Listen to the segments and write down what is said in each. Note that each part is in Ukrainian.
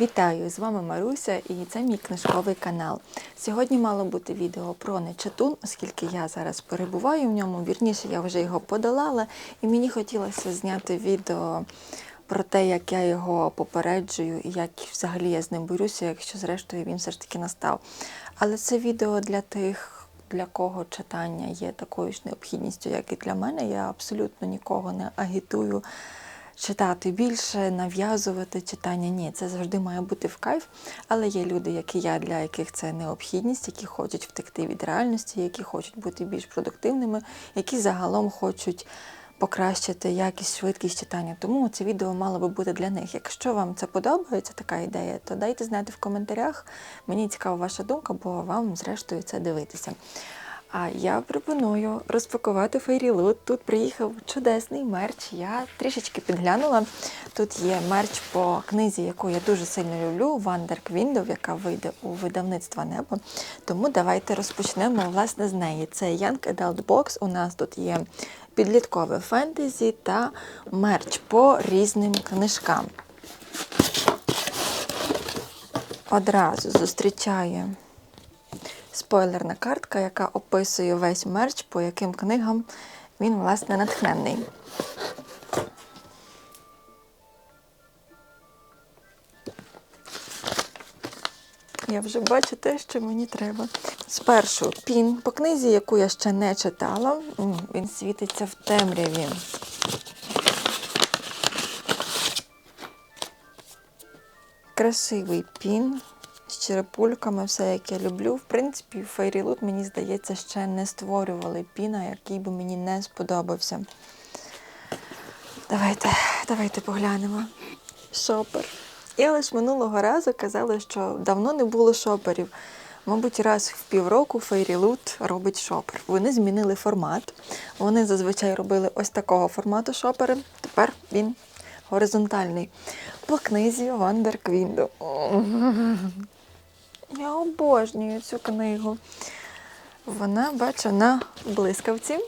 Вітаю! З вами Маруся і це мій книжковий канал. Сьогодні мало бути відео про нечатун, оскільки я зараз перебуваю в ньому. Вірніше, я вже його подолала, і мені хотілося зняти відео про те, як я його попереджую і як взагалі я з ним борюся, якщо зрештою він все ж таки настав. Але це відео для тих, для кого читання є такою ж необхідністю, як і для мене. Я абсолютно нікого не агітую читати більше, нав'язувати читання. Ні, це завжди має бути в кайф. Але є люди, як і я, для яких це необхідність, які хочуть втекти від реальності, які хочуть бути більш продуктивними, які загалом хочуть покращити якість, швидкість читання. Тому це відео мало би бути для них. Якщо вам це подобається, така ідея, то дайте знати в коментарях. Мені цікава ваша думка, бо вам, зрештою, це дивитися. А я пропоную розпакувати фейрілут. Тут приїхав чудесний мерч. Я трішечки підглянула. Тут є мерч по книзі, яку я дуже сильно люблю, Вандер Квіндов, яка вийде у видавництва Небо. Тому давайте розпочнемо власне з неї. Це Young Adult Box. У нас тут є підліткове фентезі та мерч по різним книжкам. Одразу зустрічає спойлерна картка, яка описує весь мерч, по яким книгам він, власне, натхненний. Я вже бачу те, що мені треба. Спершу пін по книзі, яку я ще не читала. Він світиться в темряві. Красивий пін черепульками, все як я люблю. В принципі, Фейрілут, мені здається, ще не створювали піна, який би мені не сподобався. Давайте, давайте поглянемо. Шопер. Я лише минулого разу казала, що давно не було шоперів. Мабуть, раз в півроку Фейрілут робить шопер. Вони змінили формат. Вони зазвичай робили ось такого формату шопери. Тепер він горизонтальний. По книзі Вандер Квінду. Я обожнюю цю книгу. Вона, бачу, на блискавці.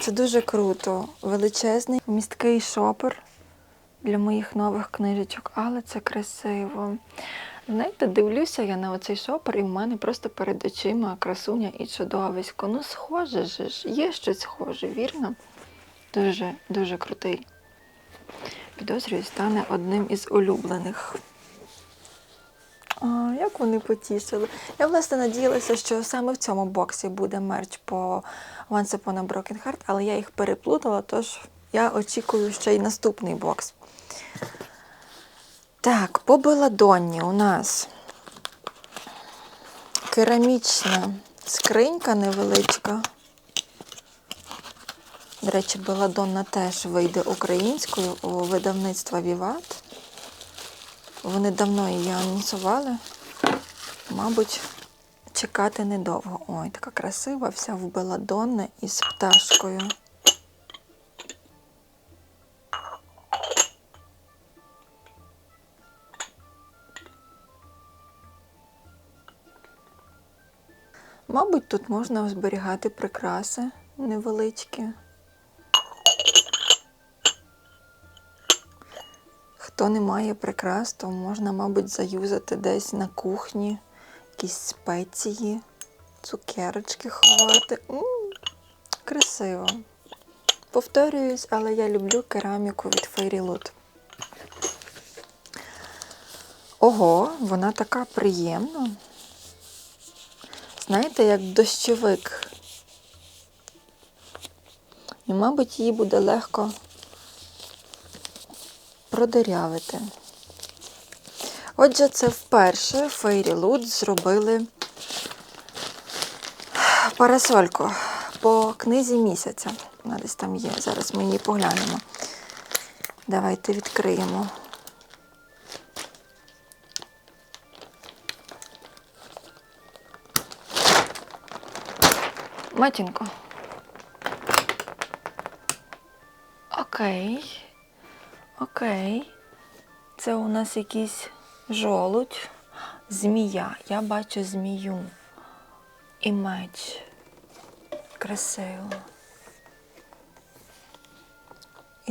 Це дуже круто. Величезний місткий шопер для моїх нових книжечок, але це красиво. Знаєте, дивлюся я на оцей шопер, і в мене просто перед очима красуня і чудовисько. Ну, схоже же ж, є щось схоже, вірно? Дуже, дуже крутий. Підозрюю, стане одним із улюблених. А, як вони потішили. Я, власне, надіялася, що саме в цьому боксі буде мерч по Once Upon a Broken Heart, але я їх переплутала, тож я очікую ще й наступний бокс. Так, по Беладонні у нас керамічна скринька невеличка. До речі, Беладонна теж вийде українською у видавництва Віват. Вони давно її анонсували. Мабуть, чекати недовго. Ой, така красива, вся в беладонне із пташкою. Мабуть, тут можна зберігати прикраси невеличкі. Хто не має прикрас, то можна, мабуть, заюзати десь на кухні якісь спеції, цукерочки ховати. М, красиво. Повторююсь, але я люблю кераміку від Fairy Ого, вона така приємна. Знаєте, як дощовик. І, мабуть, її буде легко продирявити. Отже, це вперше Фейрі Лут зробили парасольку по книзі місяця. Вона десь там є. Зараз ми її поглянемо. Давайте відкриємо. Матінко. Окей. Окей. Це у нас якийсь жолудь, змія. Я бачу змію. І меч. Красиво.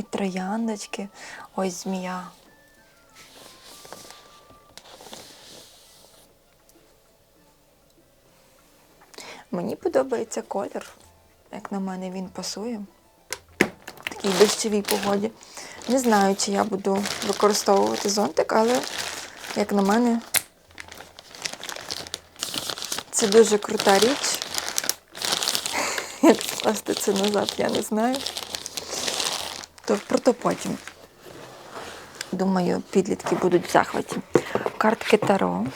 і трояндочки. Ось змія. Мені подобається колір. Як на мене, він пасує. В такій дощовій погоді. Не знаю, чи я буду використовувати зонтик, але, як на мене, це дуже крута річ. Як скласти це назад, я не знаю. То про то потім. Думаю, підлітки будуть в захваті. Картки Таро,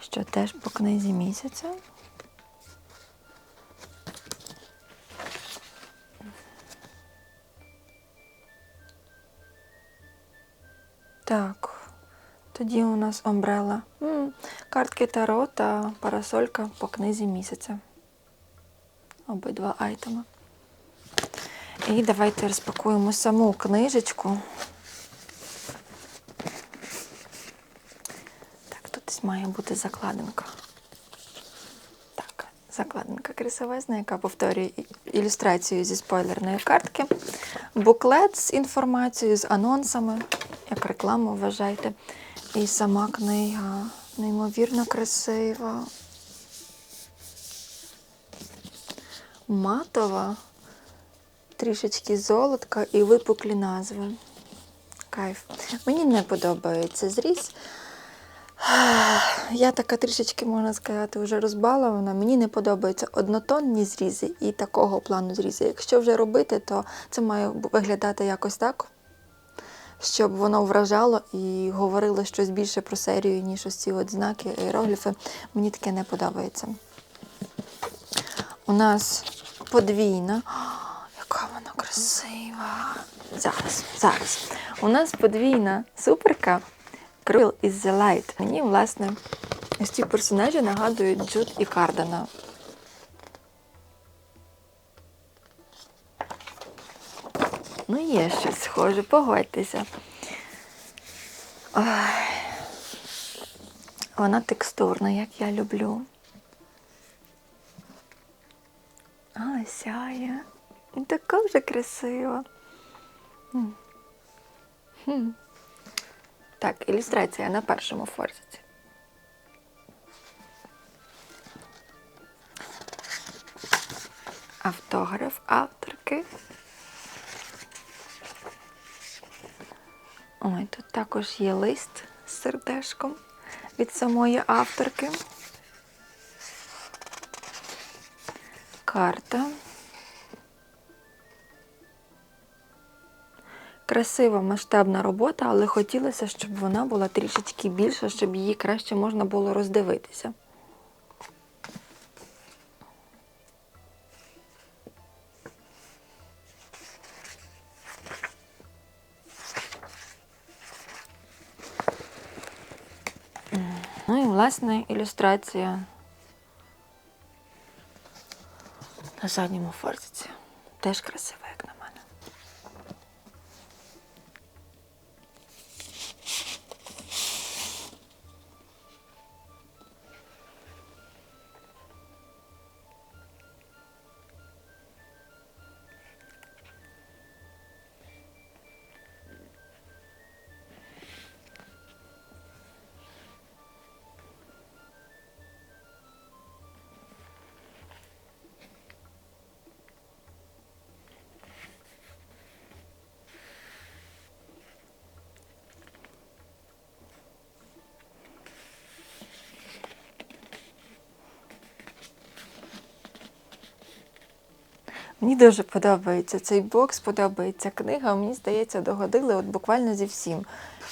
що теж по книзі місяця. Так, тоді у нас омбрела. Картки Таро та парасолька по книзі місяця. Обидва айтеми. І давайте розпакуємо саму книжечку. Так, тут має бути закладинка. Так, закладинка красивезна, яка повторює ілюстрацію зі спойлерної картки. Буклет з інформацією, з анонсами, як рекламу вважайте. І сама книга неймовірно красива. Матова, трішечки золотка і випуклі назви. Кайф. Мені не подобається зріз. Я така трішечки, можна сказати, вже розбалована. Мені не подобаються однотонні зрізи і такого плану зрізи. Якщо вже робити, то це має виглядати якось так, щоб воно вражало і говорило щось більше про серію, ніж ось ці от знаки, іерогліфи. Мені таке не подобається. У нас подвійна. Яка вона красива! Зараз, зараз. У нас подвійна суперка Крил із The Light. Мені, власне, ось ці персонажі нагадують Джуд і Кардена. Ну, є щось схоже, погодьтеся. Ой. Вона текстурна, як я люблю. А, сяє. І Така вже красива. Так, ілюстрація на першому форзиці. Автограф авторки. Ой, тут також є лист з сердешком від самої авторки. Карта. Красива масштабна робота, але хотілося, щоб вона була трішечки більша, щоб її краще можна було роздивитися. Власне ілюстрація на задньому форзиці. Теж красива, Мені дуже подобається цей бокс, подобається книга. Мені здається, догодили от буквально зі всім.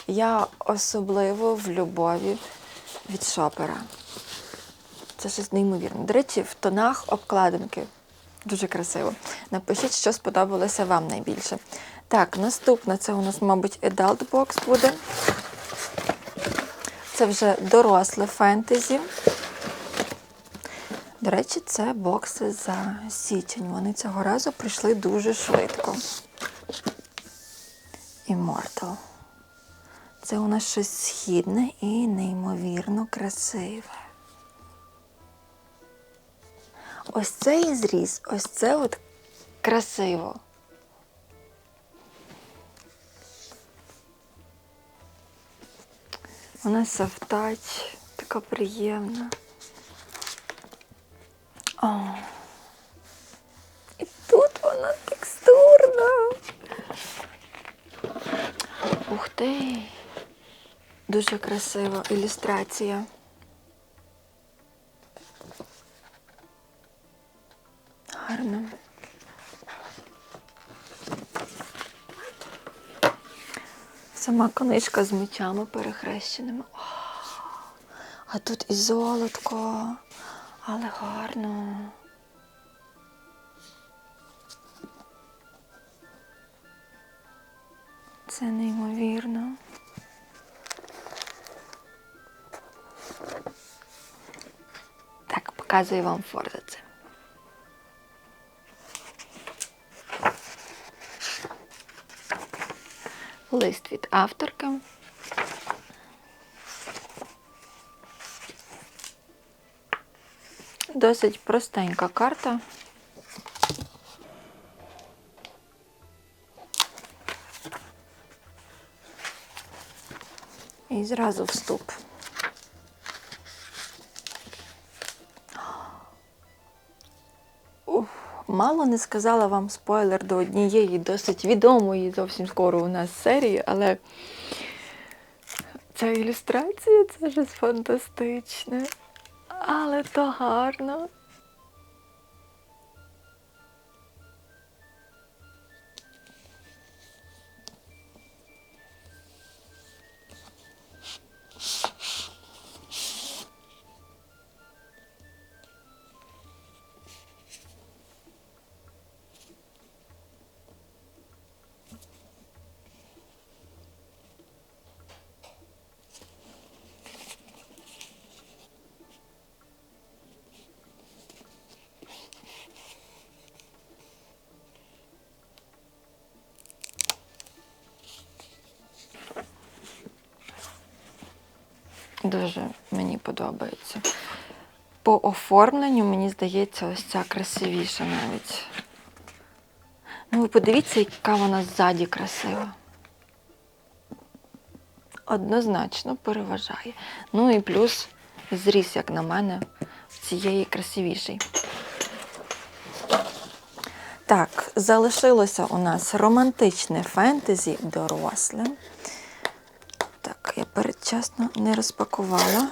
Я особливо в любові від шопера. Це щось неймовірне. До речі, в тонах обкладинки. Дуже красиво. Напишіть, що сподобалося вам найбільше. Так, наступне це у нас, мабуть, Adult Box буде. Це вже доросле фентезі. До речі, це бокси за січень. Вони цього разу прийшли дуже швидко. Immortal. Це у нас щось східне і неймовірно красиве. Ось цей зріз, ось це от красиво. У нас автач. така приємна. О. І тут вона текстурна. Ух ти. Дуже красива ілюстрація. Гарно. Сама книжка з мечами перехрещеними. А тут і золотко, але гарно. Це неймовірно. Так, показую вам форзаце. Лист від авторки. Досить простенька карта. І зразу вступ. Мало не сказала вам спойлер до однієї досить відомої зовсім скоро у нас серії, але ця ілюстрація це ж фантастичне. Але то гарно. Дуже мені подобається. По оформленню, мені здається, ось ця красивіша навіть. Ну, ви подивіться, яка вона ззаді красива. Однозначно переважає. Ну і плюс зріс, як на мене, цієї красивіший. Так, залишилося у нас романтичне фентезі доросле. Я передчасно не розпакувала.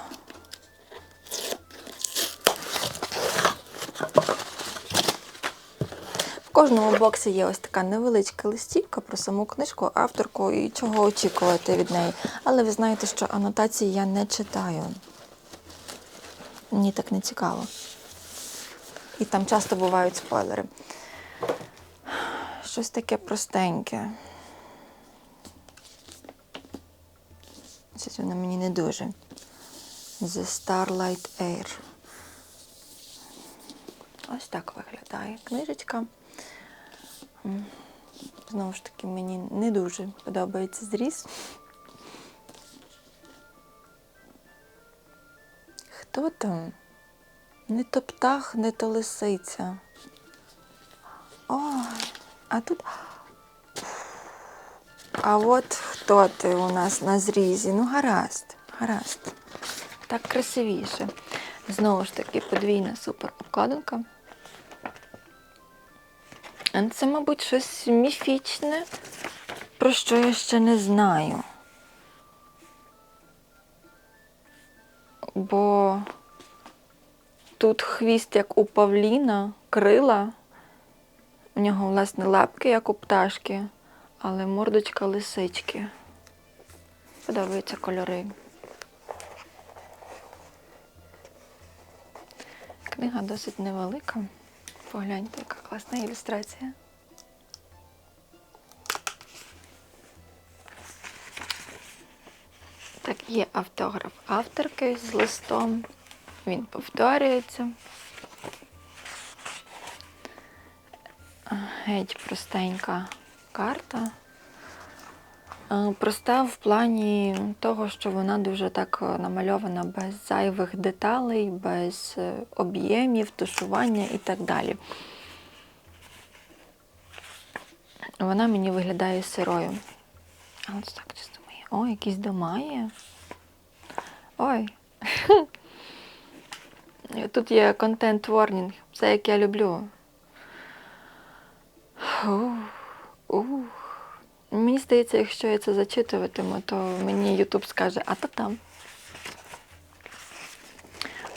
В кожному боксі є ось така невеличка листівка про саму книжку, авторку і чого очікувати від неї. Але ви знаєте, що анотації я не читаю. Мені так не цікаво. І там часто бувають спойлери. Щось таке простеньке. Щось воно мені не дуже. The Starlight Air. Ось так виглядає книжечка. Знову ж таки, мені не дуже подобається зріз. Хто там? Не то птах, не то лисиця. Ой, а тут. А от хто ти у нас на зрізі? Ну, гаразд, гаразд. Так красивіше. Знову ж таки, подвійна супер обкладинка. Це, мабуть, щось міфічне, про що я ще не знаю. Бо тут хвіст, як у павліна, крила. У нього, власне, лапки, як у пташки, але мордочка лисички. Подобаються кольори. Книга досить невелика. Погляньте, яка класна ілюстрація. Так, є автограф авторки з листом. Він повторюється. Геть простенька карта. Е, Проста в плані того, що вона дуже так е, намальована без зайвих деталей, без е, об'ємів, тушування і так далі. Вона мені виглядає сирою. А ось так чисто моє. О, якісь дома є. Ой. Тут є контент ворнінг, все як я люблю. Ух, ух. Мені здається, якщо я це зачитуватиму, то мені Ютуб скаже, а то там.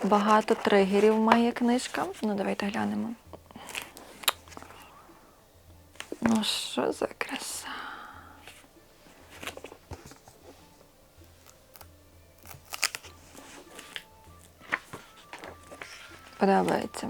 Багато тригерів має книжка. Ну, давайте глянемо. Ну, що за краса? Подобається.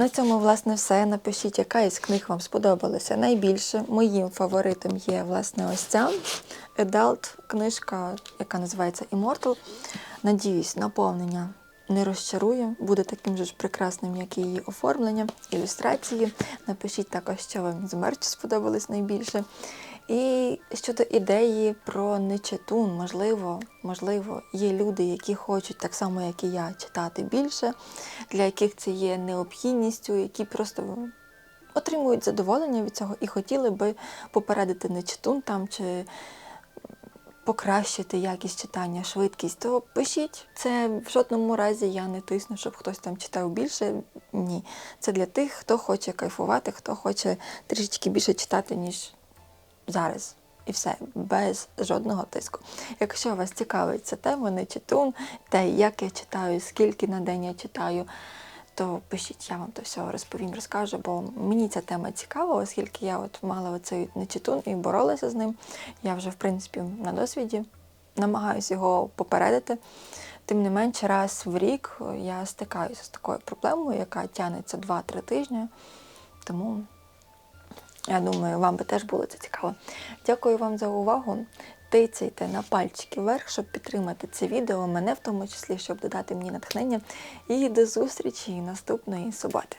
На цьому, власне, все. Напишіть, яка із книг вам сподобалася найбільше. Моїм фаворитом є, власне, ось ця Adult книжка, яка називається Immortal. Надіюсь, наповнення не розчарує, буде таким же ж прекрасним, як і її оформлення, ілюстрації. Напишіть також, що вам з мерчу сподобалось найбільше. І щодо ідеї про нечитун, можливо, можливо, є люди, які хочуть так само, як і я, читати більше, для яких це є необхідністю, які просто отримують задоволення від цього і хотіли би попередити нечитун там чи покращити якість читання, швидкість, то пишіть. Це в жодному разі я не тисну, щоб хтось там читав більше. Ні. Це для тих, хто хоче кайфувати, хто хоче трішечки більше читати, ніж зараз. І все, без жодного тиску. Якщо вас цікавить ця тема, не читун, те, як я читаю, скільки на день я читаю, то пишіть, я вам то все розповім, розкажу, бо мені ця тема цікава, оскільки я от мала оцей нечитун і боролася з ним. Я вже, в принципі, на досвіді намагаюся його попередити. Тим не менше, раз в рік я стикаюся з такою проблемою, яка тягнеться 2-3 тижні. Тому я думаю, вам би теж було це цікаво. Дякую вам за увагу. Тицяйте на пальчики вверх, щоб підтримати це відео, мене в тому числі, щоб додати мені натхнення. І до зустрічі наступної суботи.